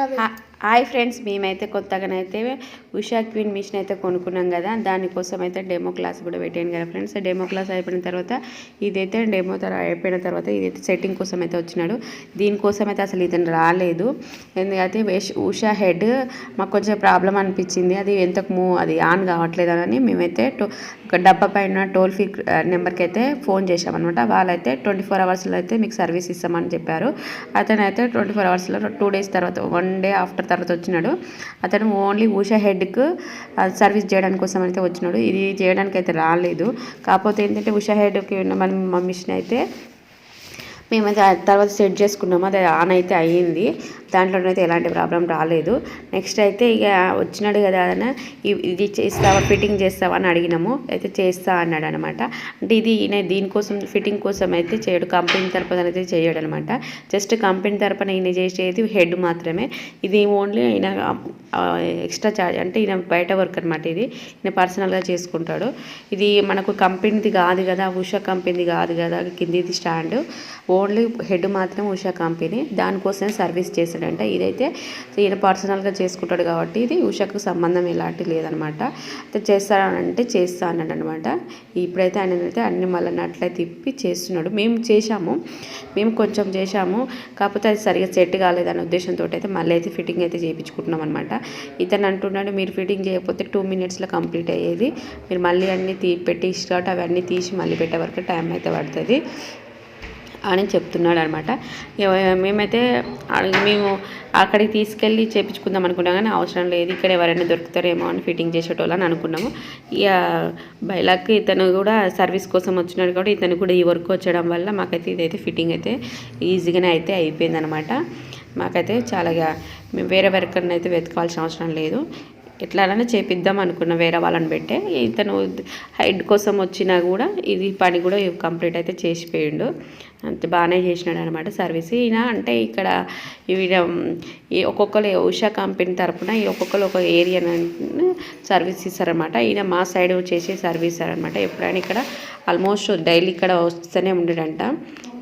Raven. Hi friends మేమైతే కొత్తగానైతే Usha queen machine అయితే కొనుక్కున్నాం కదా దానికోసం అయితే డెమో క్లాస్ కూడా పెట్టాను కదా ఫ్రెండ్స్. డెమో క్లాస్ అయిపోయిన తర్వాత ఇదైతే డెమో తర్వాత అయిపోయిన తర్వాత ఇదైతే సెట్టింగ్ కోసం అయితే వచ్చినాడు. దీనికోసం అయితే అసలు ఇతను రాలేదు. ఎందుకంటే ఉషా హెడ్ మాకు కొంచెం ప్రాబ్లం అనిపించింది. అది ఎంతకు మూవ్ అది ఆన్ కావట్లేదు అని మేమైతే టో- ఒక డబ్బా పైన టోల్ ఫ్రీ నెంబర్కి అయితే ఫోన్ చేశామన్నమాట. వాళ్ళైతే ట్వంటీ ఫోర్ అవర్స్లో అయితే మీకు సర్వీస్ ఇస్తామని చెప్పారు. అతనైతే ట్వంటీ ఫోర్ అవర్స్లో టూ డేస్ తర్వాత వన్ డే ఆఫ్టర్ తర్వాత వచ్చినాడు అతను ఓన్లీ ఉషా హెడ్కు సర్వీస్ చేయడానికి కోసం అయితే వచ్చినాడు. ఇది చేయడానికి అయితే రాలేదు. కాకపోతే ఏంటంటే ఉషా హెడ్కి ఉన్న మన మా మిషన్ అయితే మేమైతే తర్వాత సెట్ చేసుకున్నాము. అది ఆన్ అయితే అయ్యింది. దాంట్లోనైతే ఎలాంటి ప్రాబ్లం రాలేదు. నెక్స్ట్ అయితే ఇక వచ్చినాడు కదా అని ఇది చేస్తావా ఫిట్టింగ్ చేస్తావా అని అడిగినాము. అయితే చేస్తా అన్నాడు అనమాట అంటే ఇది ఈయన దీనికోసం ఫిట్టింగ్ కోసం అయితే చేయడు. కంపెనీ తరపున అయితే చేయడు అనమాట జస్ట్ కంపెనీ తరపున ఈయన చేసేది హెడ్ మాత్రమే. ఇది ఓన్లీ ఈయన ఎక్స్ట్రా చార్జ్ అంటే ఈయన బయట వర్క్ అనమాట ఇది. ఈయన పర్సనల్గా చేసుకుంటాడు. ఇది మనకు కంపెనీది కాదు కదా ఉషా కంపెనీది కాదు కదా కిందిది స్టాండ్. ఓన్లీ హెడ్ మాత్రం ఉషా కంపెనీ దానికోసమే సర్వీస్ చేస్తాడంట ఇదైతే ఈయన పర్సనల్గా చేసుకుంటాడు కాబట్టి ఇది ఉషాకు సంబంధం ఎలాంటి లేదనమాట. అయితే చేస్తానంటే చేస్తా అన్నాడు అనమాట ఇప్పుడైతే ఆయన అయితే అన్ని మళ్ళీ నట్లే తిప్పి చేస్తున్నాడు. మేము చేశాము. మేము కొంచెం చేశాము. కాకపోతే అది సరిగా సెట్ కాలేదనే ఉద్దేశంతో అయితే మళ్ళీ అయితే ఫిట్టింగ్ అయితే చేయించుకుంటున్నాం అనమాట ఇతను అంటున్నాడు మీరు ఫిట్టింగ్ చేయకపోతే టూ మినిట్స్లో కంప్లీట్ అయ్యేది. మీరు మళ్ళీ అన్నీ తీ పెట్టి కాబట్టి అవన్నీ తీసి మళ్ళీ పెట్టే వరకు టైం అయితే పడుతుంది. అని చెప్తున్నాడు అనమాట మేమైతే మేము అక్కడికి తీసుకెళ్ళి చేపించుకుందాం అనుకున్నాం కానీ అవసరం లేదు ఇక్కడ ఎవరైనా దొరుకుతారేమో అని ఫిట్టింగ్ చేసేటోళ్ళని అనుకున్నాము. ఇక బైలాక్ ఇతను కూడా సర్వీస్ కోసం వచ్చినాడు కాబట్టి ఇతను కూడా ఈ వర్క్ వచ్చడం వల్ల మాకైతే ఇదైతే ఫిట్టింగ్ అయితే ఈజీగానే అయితే అయిపోయిందనమాట. మాకైతే చాలా మేము వేరే ఎవరికన్నా అయితే వెతకాల్సిన అవసరం లేదు. ఎట్లానే చేపిద్దాం అనుకున్న వేరే వాళ్ళని పెట్టే. ఇతను హైడ్ కోసం వచ్చినా కూడా ఇది పని కూడా కంప్లీట్ అయితే చేసిపోయిండు. అంత బాగానే చేసినాడు అనమాట సర్వీస్. ఈయన అంటే ఇక్కడ ఈయన ఈ ఒక్కొక్కరు ఉషా కంపెనీ తరపున ఈ ఒక్కొక్కరు ఒక ఏరియా సర్వీస్ ఇస్తారనమాట. ఈయన మా సైడ్ చేసే సర్వీస్ అనమాట ఎప్పుడైనా ఇక్కడ ఆల్మోస్ట్ డైలీ ఇక్కడ వస్తూనే ఉండడంట.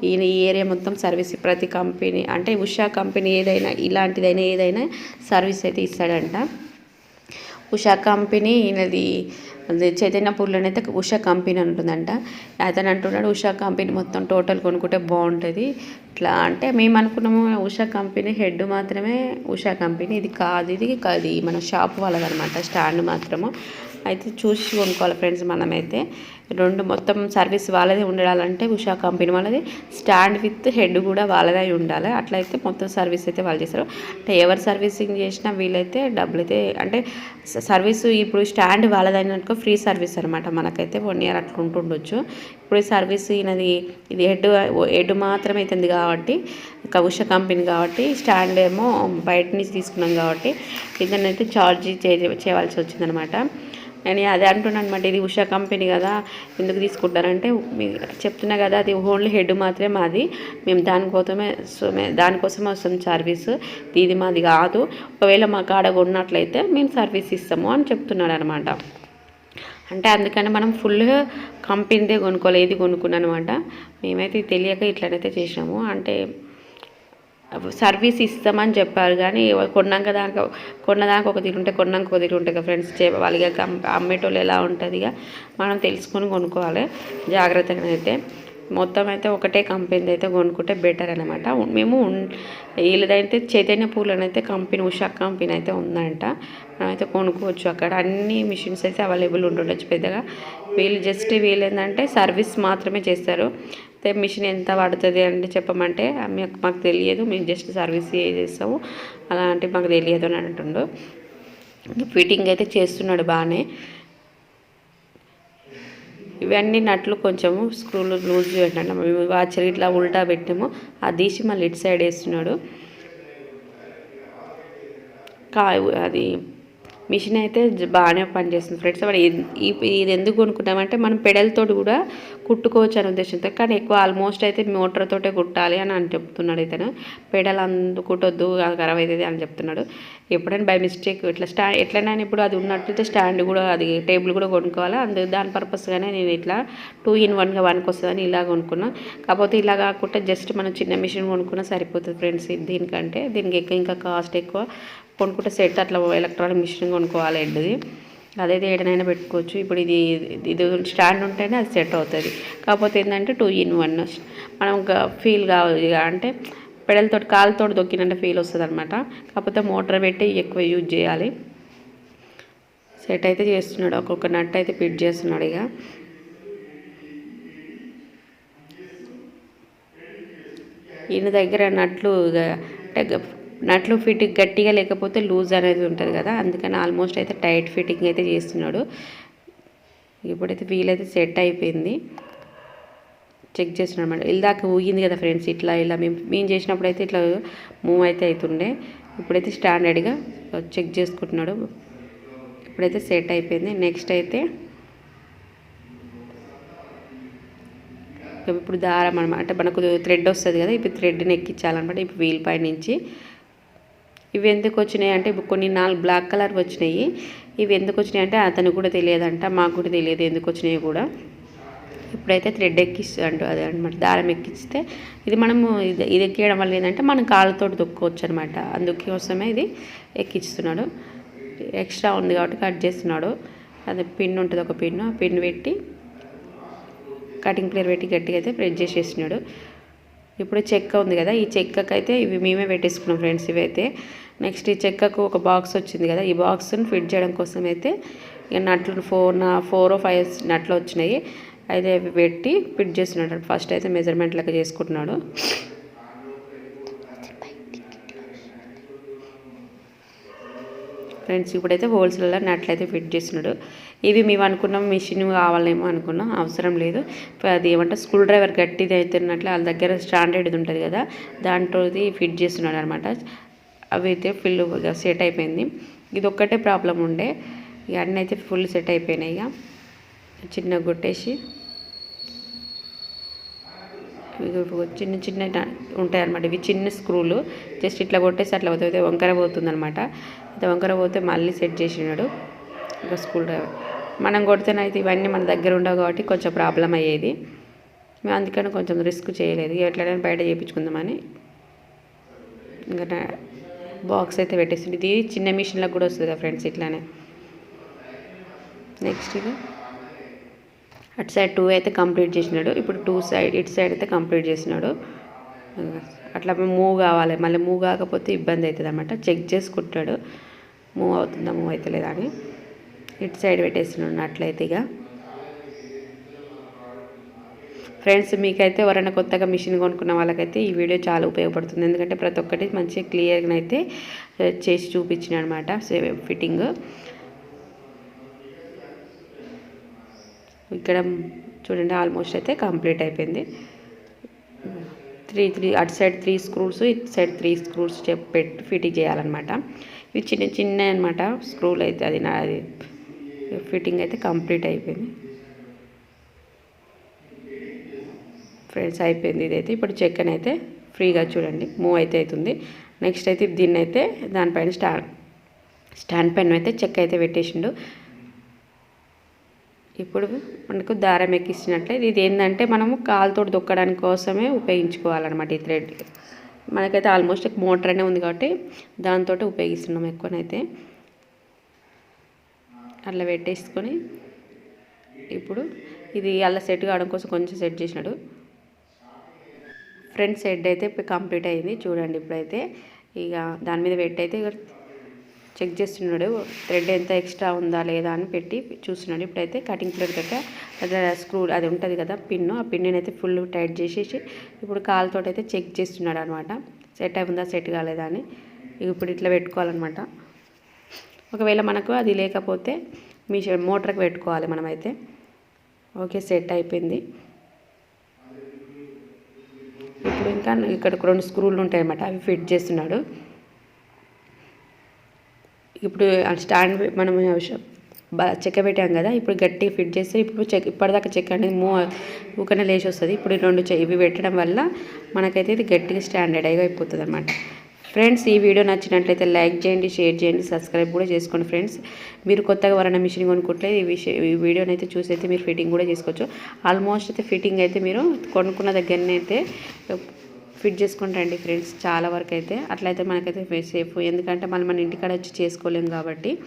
ఈయన ఈ ఏరియా మొత్తం సర్వీస్ ప్రతి కంపెనీ అంటే ఉషా కంపెనీ ఏదైనా ఇలాంటిదైనా ఏదైనా సర్వీస్ అయితే ఇస్తాడంట. ఉషా కంపెనీ ఈయనది అది చైతన్యపూర్లోనైతే ఉషా కంపెనీ ఉంటుందంట. అతను అంటున్నాడు ఉషా కంపెనీ మొత్తం టోటల్ కొనుక్కుంటే బాగుంటుంది. ఇట్లా అంటే మేము అనుకున్నాము ఉషా కంపెనీ హెడ్ మాత్రమే ఉషా కంపెనీ ఇది కాదు ఇది కాదు మన షాప్ వాళ్ళదనమాట స్టాండ్ మాత్రము. అయితే చూసి కొనుక్కోవాలి ఫ్రెండ్స్ మనమైతే. రెండు మొత్తం సర్వీస్ వాళ్ళదే ఉండాలంటే ఉషా కంపెనీ వాళ్ళది. స్టాండ్ విత్ హెడ్ కూడా వాళ్ళదే ఉండాలి. అట్లయితే మొత్తం సర్వీస్ అయితే వాళ్ళు చేస్తారు. అంటే ఎవరు సర్వీసింగ్ చేసినా వీళ్ళైతే డబ్బులు అయితే అంటే సర్వీస్ ఇప్పుడు స్టాండ్ వాళ్ళదైనట్టుకో ఫ్రీ సర్వీస్ అనమాట మనకైతే వన్ ఇయర్ అట్లా ఉంటుండొచ్చు. ఇప్పుడు సర్వీస్ ఈయనది ఇది హెడ్ హెడ్ మాత్రమే అవుతుంది కాబట్టి ఉష ఉషా కంపెనీ కాబట్టి స్టాండ్ ఏమో బయట నుంచి తీసుకున్నాం కాబట్టి ఇదనైతే ఛార్జ్ చే చేయవలసి వచ్చిందనమాట నేను అదే అంటున్నాను అనమాట ఇది ఉషా కంపెనీ కదా ఎందుకు తీసుకుంటారంటే మీ చెప్తున్నా కదా అది ఓన్లీ హెడ్ మాత్రమే మాది మేము దానికోసమే సో దానికోసమే వస్తాం సర్వీస్ ఇది మాది కాదు. ఒకవేళ మా కాడ కొన్నట్లయితే మేము సర్వీస్ ఇస్తాము అని చెప్తున్నాడు అనమాట. అంటే అందుకని మనం ఫుల్ కంపెనీదే కొనుక్కోలేదు కొనుక్కున్నాను అనమాట. మేమైతే తెలియక ఇట్లనైతే చేసినాము. అంటే సర్వీస్ ఇస్తామని చెప్పారు కానీ కొన్నాక దానికి కొన్నదానికి ఒక తీరు ఉంటే కొన్నాక ఒక తీరు ఉంటాయి కదా ఫ్రెండ్స్ వాళ్ళకి ఇక అమ్మేటోళ్ళు ఎలా ఉంటుంది ఇక మనం తెలుసుకొని కొనుక్కోవాలి. జాగ్రత్తగా అయితే మొత్తం అయితే ఒకటే కంపెనీ అయితే కొనుక్కుంటే బెటర్ అనమాట మేము వీళ్ళదైతే చైతన్య పూలనైతే కంపెనీ ఉషా కంపెనీ అయితే ఉందంట. మనమైతే కొనుక్కోవచ్చు అక్కడ. అన్ని మిషన్స్ అయితే అవైలబుల్ ఉంటుండొచ్చు పెద్దగా. వీళ్ళు జస్ట్ వీళ్ళు ఏంటంటే సర్వీస్ మాత్రమే చేస్తారు. అయితే మిషన్ ఎంత పడుతుంది అంటే చెప్పమంటే మాకు మాకు తెలియదు మేము జస్ట్ సర్వీస్ చేస్తాము అలాంటి మాకు తెలియదు అని అంటుండు. ఫిట్టింగ్ అయితే చేస్తున్నాడు బాగానే. ఇవన్నీ నట్లు కొంచెము స్క్రూలు లూజ్ పెట్టండి మేము వాచర్ ఇట్లా ఉల్టా పెట్టాము. అది తీసి మళ్ళీ ఇటు సైడ్ వేస్తున్నాడు. కాయ అది మిషన్ అయితే బాగానే పనిచేస్తుంది ఫ్రెండ్స్. మరి ఇది ఎందుకు కొనుక్కున్నామంటే మనం పెడల్తో కూడా కుట్టుకోవచ్చు అనే ఉద్దేశంతో. కానీ ఎక్కువ ఆల్మోస్ట్ అయితే మోటార్ తోటే కుట్టాలి అని అని చెప్తున్నాడు ఇతను. పెడల్ అందుకుట్టొద్దు అది ఖరాబ్ అవుతుంది అని చెప్తున్నాడు. ఎప్పుడైనా బై మిస్టేక్ ఇట్లా స్టా ఎట్లయినా ఇప్పుడు అది ఉన్నట్లయితే స్టాండ్ కూడా అది టేబుల్ కూడా కొనుక్కోవాలి. అందు దాని పర్పస్గానే నేను ఇట్లా టూ ఇన్ వన్గా వన్కి వస్తుందని ఇలా కొనుక్కున్నా. కాకపోతే ఇలా కాకుండా జస్ట్ మనం చిన్న మిషన్ కొనుక్కున్నా సరిపోతుంది ఫ్రెండ్స్ దీనికంటే. దీనికి ఎక్కువ ఇంకా కాస్ట్ ఎక్కువ. కొనుక్కుంటే సెట్ అట్లా ఎలక్ట్రానిక్ మిషన్ కొనుక్కోవాలి ఎడ్ది అదైతే ఏడనైనా పెట్టుకోవచ్చు. ఇప్పుడు ఇది ఇది స్టాండ్ ఉంటేనే అది సెట్ అవుతుంది. కాకపోతే ఏంటంటే టూ ఇన్ వన్ మనం ఫీల్ కావాలి ఇక. అంటే పెడలతో కాలుతో దొక్కినంటే ఫీల్ వస్తుంది అనమాట కాకపోతే మోటార్ పెట్టి ఎక్కువ యూజ్ చేయాలి. సెట్ అయితే చేస్తున్నాడు. ఒక్కొక్క నట్ అయితే ఫిట్ చేస్తున్నాడు ఇక. ఈయన దగ్గర నట్లు ఇక అంటే నట్లు ఫిట్ గట్టిగా లేకపోతే లూజ్ అనేది ఉంటుంది కదా అందుకని ఆల్మోస్ట్ అయితే టైట్ ఫిట్టింగ్ అయితే చేస్తున్నాడు. ఇప్పుడైతే వీలైతే సెట్ అయిపోయింది. చెక్ చేస్తున్నాడు అనమాట ఇల్దాక ఊగింది కదా ఫ్రెండ్స్ ఇట్లా ఇలా మేము మేము చేసినప్పుడు అయితే ఇట్లా మూవ్ అయితే అవుతుండే ఇప్పుడైతే స్టాండర్డ్గా చెక్ చేసుకుంటున్నాడు. ఇప్పుడైతే సెట్ అయిపోయింది. నెక్స్ట్ అయితే ఇప్పుడు దారం అనమాట అంటే మనకు థ్రెడ్ వస్తుంది కదా ఇప్పుడు థ్రెడ్ని ఎక్కించాలన్నమాట. ఇప్పుడు వీల్ పై నుంచి ఇవి ఎందుకు వచ్చినాయి అంటే ఇప్పుడు కొన్ని నాలుగు బ్లాక్ కలర్ వచ్చినాయి. ఇవి ఎందుకు వచ్చినాయి అంటే అతనికి కూడా తెలియదంట మాకు కూడా తెలియదు ఎందుకు వచ్చినాయి కూడా. ఇప్పుడైతే థ్రెడ్ ఎక్కిస్తాడు అదే అనమాట దారం ఎక్కిస్తే ఇది మనము ఇది ఇది ఎక్కియడం వల్ల ఏంటంటే మనం కాళ్ళతో దొక్కోవచ్చు అనమాట అందుకోసమే ఇది ఎక్కిస్తున్నాడు. ఎక్స్ట్రా ఉంది కాబట్టి కట్ చేస్తున్నాడు. అది పిన్ ఉంటుంది ఒక పిన్ ఆ పిన్ పెట్టి కటింగ్ ప్లేయర్ పెట్టి గట్టిగా అయితే ప్రెస్ చేసేసినాడు. ఇప్పుడు చెక్క ఉంది కదా ఈ చెక్కకు అయితే ఇవి మేమే పెట్టేసుకున్నాం ఫ్రెండ్స్ ఇవైతే. నెక్స్ట్ ఈ చెక్కకు ఒక బాక్స్ వచ్చింది కదా ఈ బాక్స్ని ఫిట్ చేయడం కోసం అయితే ఇక నట్లు ఫోర్ నా ఫోర్ ఫైవ్ నట్లు వచ్చినాయి. అయితే అవి పెట్టి ఫిట్ చేస్తున్నాడు. ఫస్ట్ అయితే మెజర్మెంట్ లెక్క చేసుకుంటున్నాడు. ఫ్రెండ్స్ ఇప్పుడైతే హోల్సేల్లో నట్లు అయితే ఫిట్ చేస్తున్నాడు. ఇవి మేము అనుకున్నాం మిషన్ కావాలేమో అనుకున్నాం అవసరం లేదు. అది ఏమంటే స్క్రూ డ్రైవర్ గట్టిది అవుతున్నట్లు వాళ్ళ దగ్గర స్టాండర్డ్ ఉంటుంది కదా దాంట్లోది ఫిట్ చేస్తున్నాడు అనమాట అవి అయితే ఫుల్ సెట్ అయిపోయింది. ఇది ఒక్కటే ప్రాబ్లం ఉండే. ఇక అన్నీ అయితే ఫుల్ సెట్ అయిపోయినాయి ఇక చిన్న కొట్టేసి చిన్న చిన్న ఉంటాయి అనమాట ఇవి చిన్న స్క్రూలు. జస్ట్ ఇట్లా కొట్టేసి అట్లా పోతే వంకర పోతుంది అనమాట అయితే వంకర పోతే మళ్ళీ సెట్ చేసినాడు. ఒక స్క్రూ డ్రైవర్. మనం కొడితేనైతే ఇవన్నీ మన దగ్గర ఉండవు కాబట్టి కొంచెం ప్రాబ్లం అయ్యేది. మేము అందుకని కొంచెం రిస్క్ చేయలేదు. ఎట్లయినా బయట చేయించుకుందామని ఇంకా బాక్స్ అయితే పెట్టేసింది ఇది చిన్న మిషన్లకు కూడా వస్తుంది కదా ఫ్రెండ్స్ ఇట్లానే. నెక్స్ట్ ఇది. అటు సైడ్ టూ అయితే కంప్లీట్ చేసినాడు. ఇప్పుడు టూ సైడ్ ఇటు సైడ్ అయితే కంప్లీట్ చేసినాడు. అట్లా మూవ్ కావాలి. మళ్ళీ మూవ్ కాకపోతే ఇబ్బంది అవుతుంది అనమాట చెక్ చేసుకుంటాడు. మూవ్ అవుతుందా మూవ్ అవుతలేదా అని. ఇటు సైడ్ పెట్టేసినాడు అట్లయితే ఇక. ఫ్రెండ్స్ మీకైతే ఎవరైనా కొత్తగా మిషన్ కొనుక్కున్న వాళ్ళకైతే ఈ వీడియో చాలా ఉపయోగపడుతుంది. ఎందుకంటే ప్రతి ఒక్కటి మంచిగా క్లియర్గా అయితే చేసి చూపించిన అనమాట ఫిట్టింగ్. ఇక్కడ చూడండి ఆల్మోస్ట్ అయితే కంప్లీట్ అయిపోయింది. త్రీ త్రీ అటు సైడ్ త్రీ స్క్రూస్ ఇటు సైడ్ త్రీ స్క్రూస్ పెట్టి ఫిట్టింగ్ చేయాలన్నమాట. ఇవి చిన్న చిన్న అనమాట స్క్రూలు అయితే అది నా అది ఫిట్టింగ్ అయితే కంప్లీట్ అయిపోయింది. ఫ్రెండ్స్ అయిపోయింది ఇదైతే. ఇప్పుడు చెక్కన్ అయితే ఫ్రీగా చూడండి మూవ్ అయితే అవుతుంది. నెక్స్ట్ అయితే దీన్ని అయితే దానిపైన స్టాండ్ స్టాండ్ పైన అయితే చెక్క అయితే పెట్టేసిండు. ఇప్పుడు మనకు దారం ఎక్కించినట్లే. ఇది ఏంటంటే మనము కాలుతో దొక్కడానికి కోసమే ఉపయోగించుకోవాలన్నమాట ఈ థ్రెడ్. మనకైతే ఆల్మోస్ట్ మోటార్ అనే ఉంది కాబట్టి దాంతో ఉపయోగిస్తున్నాం ఎక్కువనైతే. అట్లా పెట్టేసుకొని ఇప్పుడు ఇది అలా సెట్ కావడం కోసం కొంచెం సెట్ చేసినాడు. ఫ్రంట్ సెట్ అయితే కంప్లీట్ అయింది. చూడండి ఇప్పుడైతే ఇక దాని మీద పెట్టి అయితే చెక్ చేస్తున్నాడు. థ్రెడ్ ఎంత ఎక్స్ట్రా ఉందా లేదా అని పెట్టి చూస్తున్నాడు. ఇప్పుడైతే కటింగ్ ప్లేట్ దగ్గర స్క్రూ అది ఉంటుంది కదా పిన్ను. ఆ పిన్నునైతే అయితే ఫుల్ టైట్ చేసేసి ఇప్పుడు కాలుతో అయితే చెక్ చేస్తున్నాడు అనమాట. సెట్ అవుతుందా సెట్ కాలేదా అని. ఇప్పుడు ఇట్లా పెట్టుకోవాలన్నమాట. ఒకవేళ మనకు అది లేకపోతే మీ మోటార్కి పెట్టుకోవాలి మనమైతే. ఓకే సెట్ అయిపోయింది. ఇప్పుడు ఇంకా ఇక్కడ రెండు స్క్రూలు ఉంటాయి అన్నమాట అవి ఫిట్ చేస్తున్నాడు. ఇప్పుడు స్టాండ్ మనం బా చెక్క పెట్టాం కదా ఇప్పుడు గట్టిగా ఫిట్ చేస్తే ఇప్పుడు చెక్ ఇప్పటిదాకా చెక్క అనేది మూవ్ ఊకనే లేచి వస్తుంది. ఇప్పుడు రెండు ఇవి పెట్టడం వల్ల మనకైతే ఇది గట్టిగా స్టాండర్డ్ అయిపోతుంది అనమాట ఫ్రెండ్స్ ఈ వీడియో నచ్చినట్లయితే లైక్ చేయండి షేర్ చేయండి సబ్స్క్రైబ్ కూడా చేసుకోండి ఫ్రెండ్స్. మీరు కొత్తగా ఎవరైనా మిషన్ కొనుక్కుంటే ఈ విషయం ఈ వీడియోని అయితే చూసి అయితే మీరు ఫిట్టింగ్ కూడా చేసుకోవచ్చు. ఆల్మోస్ట్ అయితే ఫిట్టింగ్ అయితే మీరు కొనుక్కున్న దగ్గరనే అయితే ఫిట్ చేసుకుంటారండి ఫ్రెండ్స్ చాలా వరకు అయితే. అట్లయితే మనకైతే సేఫ్. ఎందుకంటే మనం మన ఇంటికాడ వచ్చి చేసుకోలేం కాబట్టి.